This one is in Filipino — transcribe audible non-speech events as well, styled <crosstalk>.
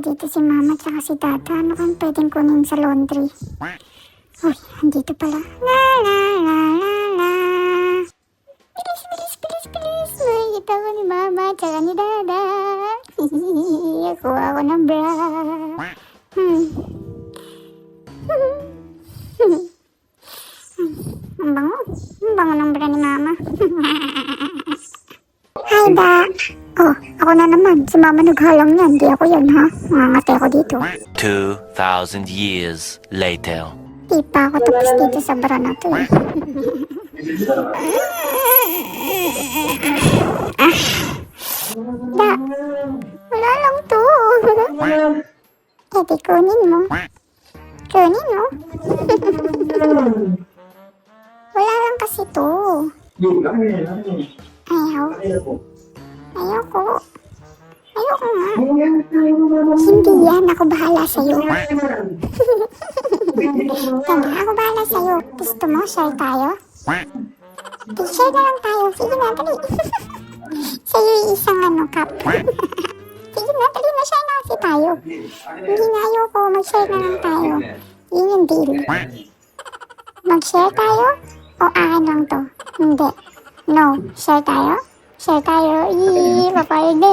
dito si mama tsaka si tata. Ano kang pwedeng kunin sa laundry? Uy, andito pala. La la la la la. Bilis, bilis, bilis, bilis. Makikita ko ni mama tsaka ni dada. <laughs> Kuha ko ng bra. Hmm. <laughs> Ang bango. Ang bango ng bra ni mama. <laughs> Hi, da. Oh, ako na naman. Si mama naghalang yan. Di ako yun, ha? Mangangate ako dito. 2,000 years later. Di pa ako tapos dito sa bra na to, eh. ah. Da. Wala lang to. eh, di kunin mo. Kunin mo. Wala lang kasi to. Ayaw. Ayoko. Ayoko nga. Hindi yan. Ako bahala sa'yo. Sige, ako bahala sa'yo. Gusto mo, share tayo? Share na lang tayo. Sige na, dali. <laughs> sa'yo yung isang ano, cup. <laughs> Sige na, dali na, share na kasi tayo. Hindi nga ayoko. Mag-share na lang tayo. Yun yung deal. Mag-share tayo? O akin lang to? Hindi. No. Share tayo? 小加油咦宝宝一个